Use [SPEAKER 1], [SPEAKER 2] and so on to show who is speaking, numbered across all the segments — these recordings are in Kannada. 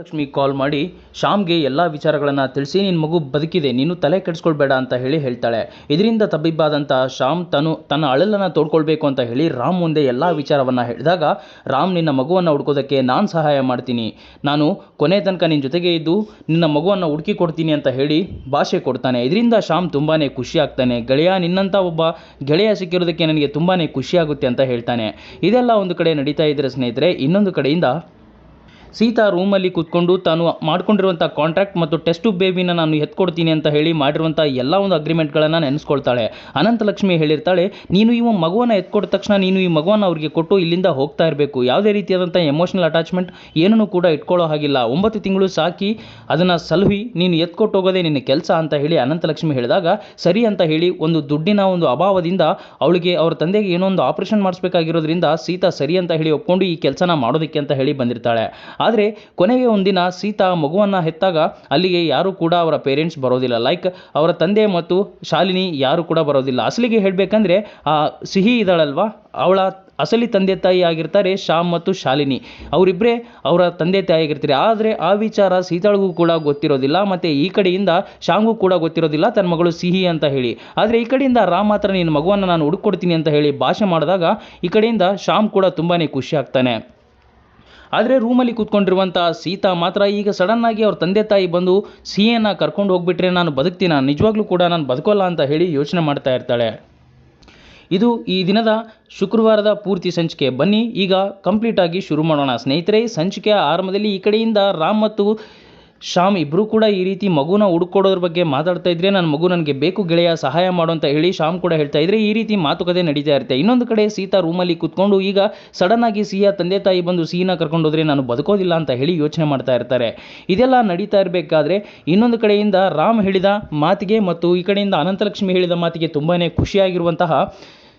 [SPEAKER 1] ಲಕ್ಷ್ಮಿ ಕಾಲ್ ಮಾಡಿ, ಶ್ಯಾಮ್ಗೆ ಎಲ್ಲ ವಿಚಾರಗಳನ್ನು ತಿಳಿಸಿ ನಿನ್ನ ಮಗು ಬದುಕಿದೆ, ನೀನು ತಲೆ ಕೆಡಿಸ್ಕೊಳ್ಬೇಡ ಅಂತ ಹೇಳಿ ಹೇಳ್ತಾಳೆ. ಇದರಿಂದ ತಬ್ಬಿಬ್ಬಾದಂಥ ಶ್ಯಾಮ್ ತನು, ತನ್ನ ಅಳಲನ್ನು ತೋಡ್ಕೊಳ್ಬೇಕು ಅಂತ ಹೇಳಿ ರಾಮ್ ಮುಂದೆ ಎಲ್ಲ ವಿಚಾರವನ್ನು ಹೇಳಿದಾಗ, ರಾಮ್, ನಿನ್ನ ಮಗುವನ್ನು ಹುಡ್ಕೋದಕ್ಕೆ ನಾನು ಸಹಾಯ ಮಾಡ್ತೀನಿ. ನಾನು ಕೊನೆ ತನಕ ನಿನ್ನ ಜೊತೆಗೆ ಇದ್ದು, ನಿನ್ನ ಮಗುವನ್ನು ಹುಡುಕಿ ಕೊಡ್ತೀನಿ ಅಂತ ಹೇಳಿ ಭಾಷೆ ಕೊಡ್ತಾನೆ. ಇದರಿಂದ ಶ್ಯಾಮ್ ತುಂಬಾ ಖುಷಿ ಆಗ್ತಾನೆ. ಗೆಳೆಯ ನಿನ್ನಂಥ ಒಬ್ಬ ಗೆಳೆಯ ಸಿಕ್ಕಿರೋದಕ್ಕೆ ನನಗೆ ತುಂಬಾ ಖುಷಿಯಾಗುತ್ತೆ ಅಂತ ಹೇಳ್ತಾನೆ. ಇದೆಲ್ಲ ಒಂದು ಕಡೆ ನಡೀತಾ ಇದ್ದರೆ ಸ್ನೇಹಿತರೆ, ಇನ್ನೊಂದು ಕಡೆಯಿಂದ ಸೀತಾ ರೂಮಲ್ಲಿ ಕೂತ್ಕೊಂಡು ತಾನು ಮಾಡ್ಕೊಂಡಿರುವಂಥ ಕಾಂಟ್ರಾಕ್ಟ್ ಮತ್ತು ಟೆಸ್ಟ್ ಬೇಬಿನ ನಾನು ಎತ್ಕೊಡ್ತೀನಿ ಅಂತ ಹೇಳಿ ಮಾಡಿರುವಂಥ ಎಲ್ಲ ಒಂದು ಅಗ್ರಿಮೆಂಟ್ಗಳನ್ನು ನೆನೆಸ್ಕೊಳ್ತಾಳೆ. ಅನಂತಲಕ್ಷ್ಮಿ ಹೇಳಿರ್ತಾಳೆ, ನೀನು ಈ ಮಗುವನ್ನು ಎತ್ಕೊಟ್ಟ ತಕ್ಷಣ ನೀನು ಈ ಮಗುವನ್ನು ಅವರಿಗೆ ಕೊಟ್ಟು ಇಲ್ಲಿಂದ ಹೋಗ್ತಾ ಇರಬೇಕು. ಯಾವುದೇ ರೀತಿಯಾದಂಥ ಎಮೋಷನಲ್ ಅಟ್ಯಾಚ್ಮೆಂಟ್ ಏನೂ ಕೂಡ ಇಟ್ಕೊಳ್ಳೋ ಹಾಗಿಲ್ಲ. ಒಂಬತ್ತು ತಿಂಗಳು ಸಾಕಿ ಅದನ್ನು ಸಲಹಿ, ನೀನು ಎತ್ಕೊಟ್ಟು ಹೋಗೋದೇ ನಿನ್ನ ಕೆಲಸ ಅಂತ ಹೇಳಿ ಅನಂತಲಕ್ಷ್ಮಿ ಹೇಳಿದಾಗ, ಸರಿ ಅಂತ ಹೇಳಿ ಒಂದು ದುಡ್ಡಿನ ಒಂದು ಅಭಾವದಿಂದ ಅವಳಿಗೆ ಅವ್ರ ತಂದೆಗೆ ಏನೋ ಒಂದು ಆಪರೇಷನ್ ಮಾಡಿಸಬೇಕಾಗಿರೋದ್ರಿಂದ ಸೀತಾ ಸರಿ ಅಂತ ಹೇಳಿ ಒಪ್ಕೊಂಡು ಈ ಕೆಲಸನ ಮಾಡೋದಕ್ಕೆ ಅಂತ ಹೇಳಿ ಬಂದಿರ್ತಾಳೆ. ಆದರೆ ಕೊನೆಗೆ ಒಂದಿನ ಸೀತಾ ಮಗುವನ್ನು ಹೆತ್ತಾಗ ಅಲ್ಲಿಗೆ ಯಾರೂ ಕೂಡ ಅವರ ಪೇರೆಂಟ್ಸ್ ಬರೋದಿಲ್ಲ. ಲೈಕ್ ಅವರ ತಂದೆ ಮತ್ತು ಶಾಲಿನಿ ಯಾರು ಕೂಡ ಬರೋದಿಲ್ಲ. ಅಸಲಿಗೆ ಹೇಳಬೇಕಂದ್ರೆ ಆ ಸಿಹಿ ಇದ್ದಾಳಲ್ವಾ ಅವಳ ಅಸಲಿ ತಂದೆ ತಾಯಿ ಆಗಿರ್ತಾರೆ ಶ್ಯಾಮ್ ಮತ್ತು ಶಾಲಿನಿ. ಅವರಿಬ್ಬರೇ ಅವರ ತಂದೆ ತಾಯಿ ಆಗಿರ್ತಾರೆ. ಆದರೆ ಆ ವಿಚಾರ ಸೀತಾಳಿಗೂ ಕೂಡ ಗೊತ್ತಿರೋದಿಲ್ಲ ಮತ್ತು ಈ ಕಡೆಯಿಂದ ಶ್ಯಾಮ್ಗೂ ಕೂಡ ಗೊತ್ತಿರೋದಿಲ್ಲ ತನ್ನ ಮಗಳು ಸಿಹಿ ಅಂತ ಹೇಳಿ. ಆದರೆ ಈ ಕಡೆಯಿಂದ ರಾಮ್ ಮಾತ್ರ ನಿನ್ನ ಮಗುವನ್ನು ನಾನು ಹುಡುಕೊಡ್ತೀನಿ ಅಂತ ಹೇಳಿ ಭಾಷೆ ಮಾಡಿದಾಗ ಈ ಕಡೆಯಿಂದ ಶ್ಯಾಮ್ ಕೂಡ ತುಂಬಾ ಖುಷಿ ಆಗ್ತಾನೆ. ಆದರೆ ರೂಮಲ್ಲಿ ಕೂತ್ಕೊಂಡಿರುವಂಥ ಸೀತಾ ಮಾತ್ರ ಈಗ ಸಡನ್ನಾಗಿ ಅವ್ರ ತಂದೆ ತಾಯಿ ಬಂದು ಸಿಹಿಯನ್ನು ಕರ್ಕೊಂಡು ಹೋಗ್ಬಿಟ್ರೆ ನಾನು ಬದುಕ್ತೀನ? ನಿಜವಾಗ್ಲೂ ಕೂಡ ನಾನು ಬದುಕೋಲ್ಲ ಅಂತ ಹೇಳಿ ಯೋಚನೆ ಮಾಡ್ತಾ ಇರ್ತಾಳೆ. ಇದು ಈ ದಿನದ ಶುಕ್ರವಾರದ ಪೂರ್ತಿ ಸಂಚಿಕೆ. ಬನ್ನಿ, ಈಗ ಕಂಪ್ಲೀಟಾಗಿ ಶುರು ಮಾಡೋಣ. ಸ್ನೇಹಿತರೆ, ಸಂಚಿಕೆಯ ಆರಂಭದಲ್ಲಿ ಈ ಕಡೆಯಿಂದ ರಾಮ್ ಮತ್ತು ಶ್ಯಾಮ್ ಇಬ್ಬರೂ ಕೂಡ ಈ ರೀತಿ ಮಗುನ ಹುಡ್ಕೊಡೋದ್ರ ಬಗ್ಗೆ ಮಾತಾಡ್ತಾ ಇದ್ರೆ, ನನ್ನ ಮಗು ನನಗೆ ಬೇಕು ಗೆಳೆಯ, ಸಹಾಯ ಮಾಡು ಅಂತ ಹೇಳಿ ಶ್ಯಾಮ್ ಕೂಡ ಹೇಳ್ತಾ ಇದ್ರೆ ಈ ರೀತಿ ಮಾತುಕತೆ ನಡೀತಾ ಇರುತ್ತೆ. ಇನ್ನೊಂದು ಕಡೆ ಸೀತಾ ರೂಮಲ್ಲಿ ಕೂತ್ಕೊಂಡು ಈಗ ಸಡನ್ ಆಗಿ ಸಿಹಿಯ ತಂದೆ ತಾಯಿ ಬಂದು ಸಿಹಿನ ಕರ್ಕೊಂಡು ಹೋದ್ರೆ ನಾನು ಬದುಕೋದಿಲ್ಲ ಅಂತ ಹೇಳಿ ಯೋಚನೆ ಮಾಡ್ತಾ ಇರ್ತಾರೆ. ಇದೆಲ್ಲ ನಡೀತಾ ಇರಬೇಕಾದ್ರೆ ಇನ್ನೊಂದು ಕಡೆಯಿಂದ ರಾಮ್ ಹೇಳಿದ ಮಾತಿಗೆ ಮತ್ತು ಈ ಕಡೆಯಿಂದ ಅನಂತಲಕ್ಷ್ಮಿ ಹೇಳಿದ ಮಾತಿಗೆ ತುಂಬಾ ಖುಷಿಯಾಗಿರುವಂತಹ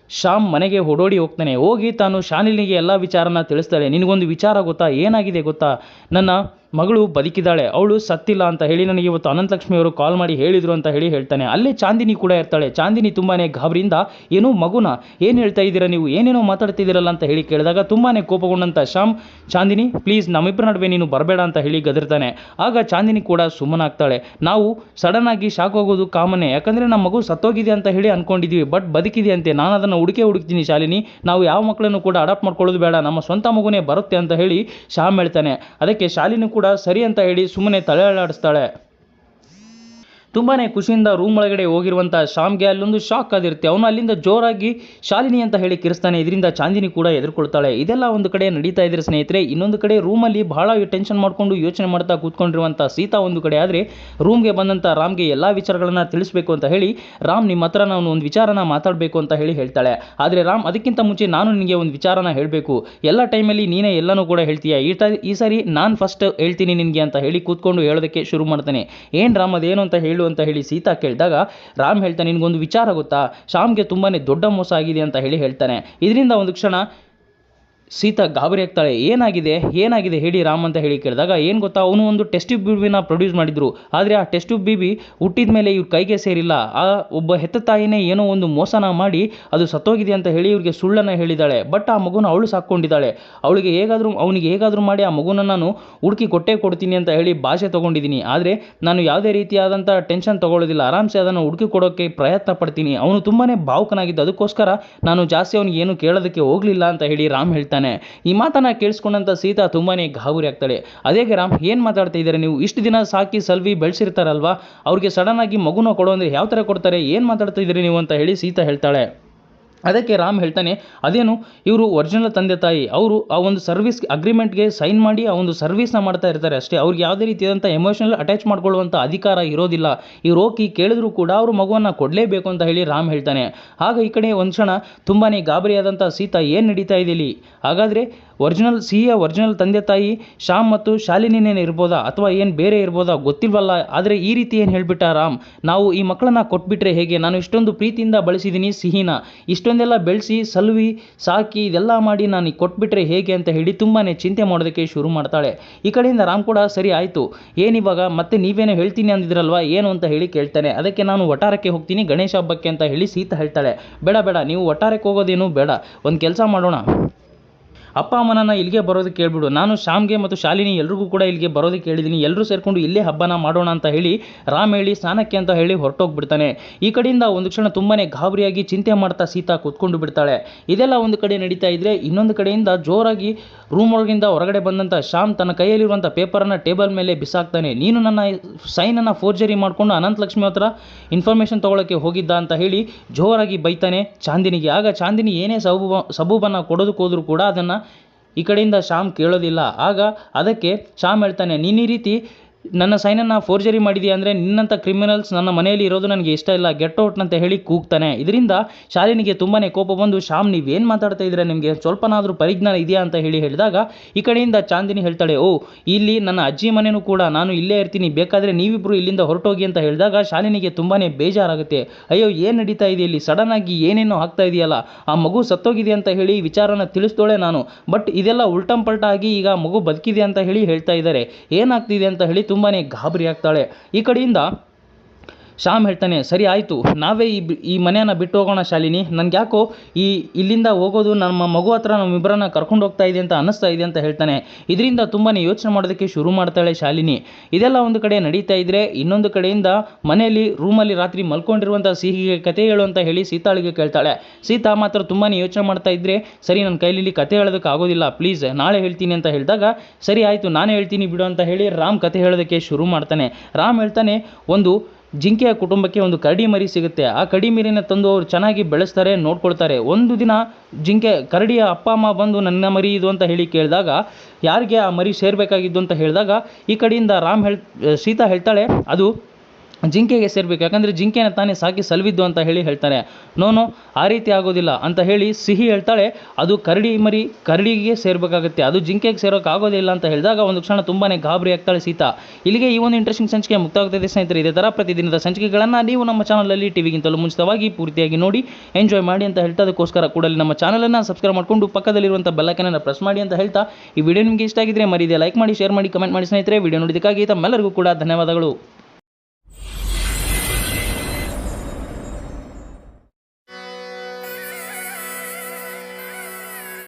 [SPEAKER 1] ಶ್ಯಾಮ್ ಮನೆಗೆ ಓಡೋಡಿ ಹೋಗ್ತಾನೆ. ಹೋಗಿ ತಾನು ಶಾನಿಲಿಗೆ ಎಲ್ಲ ವಿಚಾರನ ತಿಳಿಸ್ತಾಳೆ. ನಿನಗೊಂದು ವಿಚಾರ ಗೊತ್ತಾ? ಏನಾಗಿದೆ ಗೊತ್ತಾ? ನನ್ನ ಮಗಳು ಬದುಕಿದ್ದಾಳೆ, ಅವಳು ಸತ್ತಿಲ್ಲ ಅಂತ ಹೇಳಿ ನನಗೆ ಇವತ್ತು ಅನಂತಲಕ್ಷ್ಮಿ ಅವರು ಕಾಲ್ ಮಾಡಿ ಹೇಳಿದರು ಅಂತ ಹೇಳಿ ಹೇಳ್ತಾನೆ. ಅಲ್ಲೇ ಚಾಂದಿನಿ ಕೂಡ ಇರ್ತಾಳೆ. ಚಾಂದಿನಿ ತುಂಬಾ ಗಾಬರಿಯಿಂದ ಏನು ಮಗುನ, ಏನು ಹೇಳ್ತಾ ಇದ್ದೀರಾ ನೀವು? ಏನೇನೋ ಮಾತಾಡ್ತಿದ್ದೀರಲ್ಲ ಅಂತ ಹೇಳಿ ಕೇಳಿದಾಗ ತುಂಬಾ ಕೋಪಗೊಂಡಂಥ ಶ್ಯಾಮ್, ಚಾಂದಿನಿ ಪ್ಲೀಸ್ ನಮ್ಮಿಬ್ಬರ ನಡುವೆ ನೀನು ಬರಬೇಡ ಅಂತ ಹೇಳಿ ಗದರ್ತಾನೆ. ಆಗ ಚಾಂದಿನಿ ಕೂಡ ಸುಮ್ಮನಾಗ್ತಾಳೆ ನಾವು ಸಡನ್ ಆಗಿ ಶಾಕ್ ಹೋಗೋದು ಕಾಮನ್ನೇ. ಯಾಕಂದರೆ ನಮ್ಮ ಮಗು ಸತ್ತೋಗಿದೆ ಅಂತ ಹೇಳಿ ಅನ್ಕೊಂಡಿದ್ದೀವಿ ಬಟ್ ಬದುಕಿದೆ ಅಂತೆ ನಾನು ಅದನ್ನು ಹುಡುಕೆ ಹುಡುಕ್ತೀನಿ ಶಾಲಿನಿ. ನಾವು ಯಾವ ಮಕ್ಕಳನ್ನು ಕೂಡ ಅಡಾಪ್ಟ್ ಮಾಡ್ಕೊಳ್ಳೋದು ಬೇಡ. ನಮ್ಮ ಸ್ವಂತ ಮಗುನೇ ಬರುತ್ತೆ ಅಂತ ಹೇಳಿ ಶ್ಯಾಮ್ ಹೇಳ್ತಾನೆ. ಅದಕ್ಕೆ ಶಾಲಿನಿ ಕೂಡ ಸರಿ ಅಂತ ಹೇಳಿ ಸುಮ್ಮನೆ ತಲೆ ಅಲ್ಲಾಡಿಸ್ತಾಳೆ ತುಂಬಾ ಖುಷಿಯಿಂದ ರೂಮ್ ಒಳಗಡೆ ಹೋಗಿರುವಂಥ ಶಾಮ್ಗೆ ಅಲ್ಲೊಂದು ಶಾಕ್ ಆಗಿರುತ್ತೆ ಅವನು ಅಲ್ಲಿಂದ ಜೋರಾಗಿ ಶಾಲಿನಿ ಅಂತ ಹೇಳಿ ಕಿರಿಸ್ತಾನೆ. ಇದರಿಂದ ಚಾಂದಿನಿ ಕೂಡ ಎದುರುಕೊಳ್ತಾಳೆ. ಇದೆಲ್ಲ ಒಂದು ಕಡೆ ನಡೀತಾ ಇದ್ರೆ ಸ್ನೇಹಿತರೆ, ಇನ್ನೊಂದು ಕಡೆ ರೂಮಲ್ಲಿ ಬಹಳ ಟೆನ್ಷನ್ ಮಾಡಿಕೊಂಡು ಯೋಚನೆ ಮಾಡ್ತಾ ಕೂತ್ಕೊಂಡಿರುವಂಥ ಸೀತಾ ಒಂದು ಕಡೆ. ಆದರೆ ರೂಮ್ಗೆ ಬಂದಂಥ ರಾಮ್ಗೆ ಎಲ್ಲ ವಿಚಾರಗಳನ್ನ ತಿಳಿಸ್ಬೇಕು ಅಂತ ಹೇಳಿ ರಾಮ್ ನಿಮ್ಮ ಹತ್ರ ನಾನು ಒಂದು ವಿಚಾರನ ಮಾತಾಡಬೇಕು ಅಂತ ಹೇಳಿ ಹೇಳ್ತಾಳೆ. ಆದರೆ ರಾಮ್ ಅದಕ್ಕಿಂತ ಮುಂಚೆ ನಾನು ನಿನಗೆ ಒಂದು ವಿಚಾರನ ಹೇಳಬೇಕು. ಎಲ್ಲ ಟೈಮಲ್ಲಿ ನೀನೇ ಎಲ್ಲನೂ ಕೂಡ ಹೇಳ್ತೀಯ? ಈ ಈ ಸಾರಿ ನಾನು ಫಸ್ಟ್ ಹೇಳ್ತೀನಿ ನಿನಗೆ ಅಂತ ಹೇಳಿ ಕೂತ್ಕೊಂಡು ಹೇಳೋದಕ್ಕೆ ಶುರು ಮಾಡ್ತಾನೆ. ಏನು ರಾಮ್ ಅದೇನು ಅಂತ ಹೇಳು? ಅಂತ ಹೇಳಿ ಸೀತಾ ಕೇಳಿದಾಗ, ರಾಮ್ ಹೇಳ್ತಾನೆ, ನಿನಗೊಂದು ವಿಚಾರ ಗೊತ್ತಾ? ಶ್ಯಾಮ್ಗೆ ತುಂಬಾ ದೊಡ್ಡ ಮೋಸ ಆಗಿದೆ ಅಂತ ಹೇಳಿ ಹೇಳ್ತಾನೆ. ಇದರಿಂದ ಒಂದು ಕ್ಷಣ ಸೀತಾ ಗಾಬರಿ ಆಗ್ತಾಳೆ, ಏನಾಗಿದೆ ಏನಾಗಿದೆ ಹೇಳಿ ರಾಮ್ ಅಂತ ಹೇಳಿ ಕೇಳಿದಾಗ, ಏನು ಗೊತ್ತಾ, ಅವನು ಒಂದು ಟೆಸ್ಟ್ ಬಿಬಿನ ಪ್ರೊಡ್ಯೂಸ್ ಮಾಡಿದರು, ಆದರೆ ಆ ಟೆಸ್ಟ್ ಬಿಬಿ ಹುಟ್ಟಿದ ಮೇಲೆ ಇವ್ರ ಕೈಗೆ ಸೇರಿಲ್ಲ, ಆ ಒಬ್ಬ ಹೆತ್ತ ತಾಯಿನೇ ಏನೋ ಒಂದು ಮೋಸನ ಮಾಡಿ ಅದು ಸತ್ತೋಗಿದೆ ಅಂತ ಹೇಳಿ ಇವ್ರಿಗೆ ಸುಳ್ಳನ್ನು ಹೇಳಿದ್ದಾಳೆ ಬಟ್ ಆ ಮಗುನ ಅವಳು ಸಾಕ್ಕೊಂಡಿದ್ದಾಳೆ, ಅವಳಿಗೆ ಹೇಗಾದರೂ, ಅವನಿಗೆ ಹೇಗಾದರೂ ಮಾಡಿ ಆ ಮಗುನ ನಾನು ಹುಡುಕಿ ಕೊಟ್ಟೇ ಕೊಡ್ತೀನಿ ಅಂತ ಹೇಳಿ ಭಾಷೆ ತೊಗೊಂಡಿದ್ದೀನಿ, ಆದರೆ ನಾನು ಯಾವುದೇ ರೀತಿಯಾದಂಥ ಟೆನ್ಷನ್ ತೊಗೊಳ್ಳೋದಿಲ್ಲ, ಆರಾಮ್ಸೆ ಅದನ್ನು ಹುಡುಕಿ ಕೊಡೋಕ್ಕೆ ಪ್ರಯತ್ನ ಪಡ್ತೀನಿ, ಅವನು ತುಂಬಾ ಭಾವುಕನಾಗಿದ್ದು, ಅದಕ್ಕೋಸ್ಕರ ನಾನು ಜಾಸ್ತಿ ಅವನಿಗೆ ಏನು ಕೇಳೋದಕ್ಕೆ ಹೋಗಲಿಲ್ಲ ಅಂತ ಹೇಳಿ ರಾಮ್ ಹೇಳ್ತಾನೆ ಈ ಮಾತನ್ನ ಕೇಳಿಸ್ಕೊಂಡಂಥ ಸೀತಾ ತುಂಬಾನೇ ಗಾಬರಿ ಆಗ್ತಾಳೆ. ಅದೇ ರಾಮ್ ಏನು ಮಾತಾಡ್ತಾ ಇದ್ದಾರೆ ನೀವು? ಇಷ್ಟು ದಿನ ಸಾಕಿ ಸಲ್ವಿ ಬೆಳೆಸಿರ್ತಾರಲ್ವಾ? ಅವ್ರಿಗೆ ಸಡನ್ ಆಗಿ ಮಗುನ ಕೊಡೋ ಅಂದರೆ ಯಾವ ಥರ ಕೊಡ್ತಾರೆ? ಏನು ಮಾತಾಡ್ತಾ ಇದ್ದೀರಿ ನೀವು ಅಂತ ಹೇಳಿ ಸೀತಾ ಹೇಳ್ತಾಳೆ. ಅದಕ್ಕೆ ರಾಮ್ ಹೇಳ್ತಾನೆ, ಅದೇನು? ಇವರು ಒರಿಜಿನಲ್ ತಂದೆ ತಾಯಿ, ಅವರು ಆ ಒಂದು ಸರ್ವಿಸ್ ಅಗ್ರಿಮೆಂಟ್ಗೆ ಸೈನ್ ಮಾಡಿ ಆ ಒಂದು ಸರ್ವಿಸ್ನ ಮಾಡ್ತಾ ಇರ್ತಾರೆ ಅಷ್ಟೇ. ಅವ್ರಿಗೆ ಯಾವುದೇ ರೀತಿಯಾದಂಥ ಎಮೋಷನಲ್ ಅಟ್ಯಾಚ್ ಮಾಡ್ಕೊಳ್ಳುವಂಥ ಅಧಿಕಾರ ಇರೋದಿಲ್ಲ. ಇವ್ರು ಹೋಗಿ ಕೇಳಿದ್ರು ಕೂಡ ಅವರು ಮಗುವನ್ನು ಕೊಡಲೇಬೇಕು ಅಂತ ಹೇಳಿ ರಾಮ್ ಹೇಳ್ತಾನೆ. ಆಗ ಈ ಕಡೆ ಒಂದು ಕ್ಷಣ ತುಂಬಾ ಗಾಬರಿಯಾದಂಥ ಸೀತಾ ಏನು ನಡೀತಾ ಇದೆ ಹಾಗಾದರೆ ಒರಿಜಿನಲ್ ಸಿಹಿಯ ಒರಿಜಿನಲ್ ತಂದೆ ತಾಯಿ, ಶ್ಯಾಮ್ ಮತ್ತು ಶಾಲಿನಿನೇನು ಇರ್ಬೋದಾ? ಅಥವಾ ಏನು ಬೇರೆ ಇರ್ಬೋದಾ? ಗೊತ್ತಿಲ್ವಲ್ಲ. ಆದರೆ ಈ ರೀತಿ ಏನು ಹೇಳಿಬಿಟ್ಟ ರಾಮ್, ನಾವು ಈ ಮಕ್ಕಳನ್ನ ಕೊಟ್ಬಿಟ್ರೆ ಹೇಗೆ? ನಾನು ಇಷ್ಟೊಂದು ಪ್ರೀತಿಯಿಂದ ಬಳಸಿದ್ದೀನಿ ಸಿಹಿನ. ಇಷ್ಟೊಂದೆಲ್ಲ ಬೆಳೆಸಿ, ಸಲ್ವಿ, ಸಾಕಿ, ಇದೆಲ್ಲ ಮಾಡಿ ನಾನು ಕೊಟ್ಬಿಟ್ರೆ ಹೇಗೆ ಅಂತ ಹೇಳಿ ತುಂಬಾ ಚಿಂತೆ ಮಾಡೋದಕ್ಕೆ ಶುರು ಮಾಡ್ತಾಳೆ. ಈ ಕಡೆಯಿಂದ ರಾಮ್ ಕೂಡ ಸರಿ ಆಯಿತು. ಏನಿವಾಗ? ಮತ್ತೆ ನೀವೇನೋ ಹೇಳ್ತೀನಿ ಅಂದಿದ್ರಲ್ವಾ? ಏನು ಅಂತ ಹೇಳಿ ಕೇಳ್ತಾನೆ. ಅದಕ್ಕೆ ನಾನು ವಟಾರಕ್ಕೆ ಹೋಗ್ತೀನಿ, ಗಣೇಶ ಹಬ್ಬಕ್ಕೆ ಅಂತ ಹೇಳಿ ಸೀತಾ ಹೇಳ್ತಾಳೆ. ಬೇಡ ಬೇಡ, ನೀವು ವಟಾರಕ್ಕೆ ಹೋಗೋದೇನು ಬೇಡ. ಒಂದು ಕೆಲಸ ಮಾಡೋಣ. ಅಪ್ಪ ಅಮ್ಮನನ್ನ ಇಲ್ಲಿಗೆ ಬರೋದಕ್ಕೆ ಕೇಳಿಬಿಡು. ನಾನು ಶ್ಯಾಮ್ಗೆ ಮತ್ತು ಶಾಲಿನಿ ಎಲ್ರಿಗೂ ಕೂಡ ಇಲ್ಲಿಗೆ ಬರೋದಕ್ಕೆ ಹೇಳಿದ್ದೀನಿ ಎಲ್ಲರೂ ಸೇರಿಕೊಂಡು ಇಲ್ಲೇ ಹಬ್ಬನ ಮಾಡೋಣ ಅಂತ ಹೇಳಿ ರಾಮ್ ಹೇಳಿ ಸ್ನಾನಕ್ಕೆ ಅಂತ ಹೇಳಿ ಹೊರಟೋಗ್ಬಿಡ್ತಾನೆ. ಈ ಕಡೆಯಿಂದ ಒಂದು ಕ್ಷಣ ತುಂಬಾನೇ ಗಾಬರಿಯಾಗಿ ಚಿಂತೆ ಮಾಡ್ತಾ ಸೀತಾ ಕೂತ್ಕೊಂಡು ಬಿಡ್ತಾಳೆ. ಇದೆಲ್ಲ ಒಂದು ಕಡೆ ನಡೀತಾ ಇದ್ರೆ ಇನ್ನೊಂದು ಕಡೆಯಿಂದ ಜೋರಾಗಿ ರೂಮ್ ಒಳಗಿಂದ ಹೊರಗಡೆ ಬಂದಂಥ ಶ್ಯಾಮ್ ತನ್ನ ಕೈಯಲ್ಲಿರುವಂಥ ಪೇಪರನ್ನು ಟೇಬಲ್ ಮೇಲೆ ಬಿಸಾಕ್ತಾನೆ. ನೀನು ನನ್ನ ಸೈನನ್ನು ಫೋರ್ಜರಿ ಮಾಡಿಕೊಂಡು ಅನಂತ ಲಕ್ಷ್ಮಿ ಹತ್ರ ಇನ್ಫಾರ್ಮೇಷನ್ ತೊಗೊಳಕ್ಕೆ ಹೋಗಿದ್ದ ಅಂತ ಹೇಳಿ ಜೋರಾಗಿ ಬೈತಾನೆ ಚಾಂದಿನಿಗೆ. ಆಗ ಚಾಂದಿನಿ ಏನೇ ಸಬೂಬ, ಸಬೂಬನ್ನು ಕೊಡೋದಕ್ಕೆ ಕೂಡ ಅದನ್ನು ಈ ಕಡೆಯಿಂದ ಶ್ಯಾಮ್ ಕೇಳೋದಿಲ್ಲ. ಆಗ ಅದಕ್ಕೆ ಶ್ಯಾಮ್ ಹೇಳ್ತಾನೆ ನೀನು ಈ ರೀತಿ ನನ್ನ ಸೈನನ್ನ ಫೋರ್ಜರಿ ಮಾಡಿದೀಯ ಅಂದರೆ ನಿನ್ನಂಥ ಕ್ರಿಮಿನಲ್ಸ್ ನನ್ನ ಮನೆಯಲ್ಲಿ ಇರೋದು ನನಗೆ ಇಷ್ಟ ಇಲ್ಲ. ಗೆಟ್ ಔಟ್ ಅಂತ ಹೇಳಿ ಕೂಗ್ತಾನೆ. ಇದರಿಂದ ಶಾಲಿನಿಗೆ ತುಂಬಾ ಕೋಪ ಬಂದು, ಶ್ಯಾಮ್, ನೀವೇನು ಮಾತಾಡ್ತಾ ಇದ್ರೆ ನಿಮಗೆ? ಸ್ವಲ್ಪನಾದರೂ ಪರಿಜ್ಞಾನ ಇದೆಯಾ? ಅಂತ ಹೇಳಿ ಹೇಳಿದಾಗ, ಈ ಕಡೆಯಿಂದ ಚಾಂದಿನಿ ಹೇಳ್ತಾಳೆ, ಓ, ಇಲ್ಲಿ ನನ್ನ ಅಜ್ಜಿ ಮನೆಯೂ ಕೂಡ ನಾನು ಇಲ್ಲೇ ಇರ್ತೀನಿ. ಬೇಕಾದರೆ ನೀವಿಬ್ಬರು ಇಲ್ಲಿಂದ ಹೊರಟೋಗಿ ಅಂತ ಹೇಳಿದಾಗ ಶಾಲಿನಿಗೆ ತುಂಬಾ ಬೇಜಾರಾಗುತ್ತೆ. ಅಯ್ಯೋ, ಏನು ನಡೀತಾ ಇದೆ ಇಲ್ಲಿ? ಸಡನ್ ಆಗಿ ಏನೇನೋ ಆಗ್ತಾ ಇದೆಯಲ್ಲ? ಆ ಮಗು ಸತ್ತೋಗಿದೆ ಅಂತ ಹೇಳಿ ವಿಚಾರನ ತಿಳಿಸ್ತೋಳೆ ನಾನು. ಬಟ್ ಇದೆಲ್ಲ ಉಲ್ಟಂ ಪಲ್ಟ ಆಗಿ ಈಗ ಮಗು ಬದುಕಿದೆ ಅಂತ ಹೇಳಿ ಹೇಳ್ತಾ ಇದ್ದಾರೆ. ಏನಾಗ್ತಿದೆ ಅಂತ ಹೇಳಿ ತುಂಬಾ ಗಾಬರಿ ಆಗ್ತಾಳೆ. ಈ ಕಡೆಯಿಂದ ಶ್ಯಾಮ್ ಹೇಳ್ತಾನೆ, ಸರಿ ಆಯಿತು, ನಾವೇ ಈ ಬಿ- ಈ ಮನೆಯನ್ನು ಬಿಟ್ಟು ಹೋಗೋಣ ಶಾಲಿನಿ. ನನಗೆ ಯಾಕೋ ಈ ಇಲ್ಲಿಂದ ಹೋಗೋದು ನಮ್ಮ ಮಗು ಹತ್ರ ನಮ್ಮಿಬ್ಬರನ್ನ ಕರ್ಕೊಂಡು ಹೋಗ್ತಾ ಇದೆ ಅಂತ ಅನ್ನಿಸ್ತಾ ಇದೆ ಅಂತ ಹೇಳ್ತಾನೆ. ಇದರಿಂದ ತುಂಬಾ ಯೋಚನೆ ಮಾಡೋದಕ್ಕೆ ಶುರು ಮಾಡ್ತಾಳೆ ಶಾಲಿನಿ. ಇದೆಲ್ಲ ಒಂದು ಕಡೆ ನಡೀತಾ ಇದ್ರೆ ಇನ್ನೊಂದು ಕಡೆಯಿಂದ ಮನೆಯಲ್ಲಿ ರೂಮಲ್ಲಿ ರಾತ್ರಿ ಮಲ್ಕೊಂಡಿರುವಂಥ ಸಿಹಿಗೆ ಕತೆ ಹೇಳು ಅಂತ ಹೇಳಿ ಸೀತಾಳಿಗೆ ಕೇಳ್ತಾಳೆ. ಸೀತಾ ಮಾತ್ರ ತುಂಬಾ ಯೋಚನೆ ಮಾಡ್ತಾ ಇದ್ರೆ, ಸರಿ ನನ್ನ ಕೈಲಿ ಕತೆ ಹೇಳೋದಕ್ಕೆ ಆಗೋದಿಲ್ಲ, ಪ್ಲೀಸ್ ನಾಳೆ ಹೇಳ್ತೀನಿ ಅಂತ ಹೇಳಿದಾಗ, ಸರಿ ಆಯಿತು, ನಾನೇ ಹೇಳ್ತೀನಿ ಬಿಡು ಅಂತ ಹೇಳಿ ರಾಮ್ ಕತೆ ಹೇಳೋದಕ್ಕೆ ಶುರು ಮಾಡ್ತಾನೆ. ರಾಮ್ ಹೇಳ್ತಾನೆ, ಒಂದು ಜಿಂಕೆಯ ಕುಟುಂಬಕ್ಕೆ ಒಂದು ಕರಡಿ ಮರಿ ಸಿಗುತ್ತೆ. ಆ ಕರಡಿ ಮರಿನ ತಂದು ಅವ್ರು ಚೆನ್ನಾಗಿ ಬೆಳೆಸ್ತಾರೆ, ನೋಡ್ಕೊಳ್ತಾರೆ. ಒಂದು ದಿನ ಜಿಂಕೆ ಕರಡಿಯ ಅಪ್ಪ, ಅಮ್ಮ ಬಂದು ನನ್ನ ಮರಿ ಇದು ಅಂತ ಹೇಳಿ ಕೇಳಿದಾಗ, ಯಾರಿಗೆ ಆ ಮರಿ ಸೇರಬೇಕಾಗಿದ್ದು ಅಂತ ಹೇಳಿದಾಗ, ಈ ಕಡೆಯಿಂದ ರಾಮ್ ಹೇಳ್, ಸೀತಾ ಹೇಳ್ತಾಳೆ, ಅದು ಜಿಂಕೆಗೆ ಸೇರ್ಬೇಕು. ಯಾಕಂದರೆ ಜಿಂಕೆನ ತಾನೇ ಸಾಕಿ ಸಲ್ವಿದ್ದು ಅಂತ ಹೇಳಿ ಹೇಳ್ತಾರೆ. ನೋ ನೋ, ಆ ರೀತಿ ಆಗೋದಿಲ್ಲ ಅಂತ ಹೇಳಿ ಸಿಹಿ ಹೇಳ್ತಾಳೆ. ಅದು ಕರಡಿ ಮರಿ, ಕರಡಿಗೆ ಸೇರಬೇಕಾಗುತ್ತೆ. ಅದು ಜಿಂಕೆಗೆ ಸೇರೋಕೆ ಆಗೋದಿಲ್ಲ ಅಂತ ಹೇಳಿದಾಗ ಒಂದು ಕ್ಷಣ ತುಂಬಾ ಗಾಬರಿ ಆಗ್ತಾಳೆ ಸೀತಾ. ಇಲ್ಲಿಗೆ ಈ ಒಂದು ಇಂಟ್ರೆಸ್ಟಿಂಗ್ ಸಂಚಿಕೆ ಮುಕ್ತಾಗ್ತಿದೆ ಸ್ನೇಹಿತರೆ, ಇದೇ ಥರ ಪ್ರತಿದಿನದ ಸಂಚಿಕೆಗಳನ್ನು ನೀವು ನಮ್ಮ ಚಾನಲಲ್ಲಿ ಟಿವಿಗಿಂತಲೂ ಮುಂಚಿತವಾಗಿ ಪೂರ್ತಿಯಾಗಿ ನೋಡಿ ಎಂಜಾಯ್ ಮಾಡಿ ಅಂತ ಹೇಳ್ತಾ, ಅದಕ್ಕೋಸ್ಕರ ಕೂಡಲೇ ನಮ್ಮ ಚಾನಲನ್ನು ಸಬ್ಸ್ಕ್ರೈಬ್ ಮಾಡಿಕೊಂಡು ಪಕ್ಕದಲ್ಲಿರುವಂಥ ಬೆಲ್ಲಕನನ್ನು ಪ್ರೆಸ್ ಮಾಡಿ ಅಂತ ಹೇಳ್ತಾ, ಈ ವಿಡಿಯೋ ನಿಮಗೆ ಇಷ್ಟ ಆಗಿದ್ರೆ ಮರಿದೆ ಲೈಕ್ ಮಾಡಿ ಶೇರ್ ಮಾಡಿ ಕಮೆಂಟ್ ಮಾಡಿ ಸ್ನೇಹಿತರೆ. ವಿಡಿಯೋ ನೋಡಿದ್ದಕ್ಕಾಗಿ ತಮ್ಮೆಲ್ಲರಿಗೂ ಕೂಡ ಧನ್ಯವಾದಗಳು.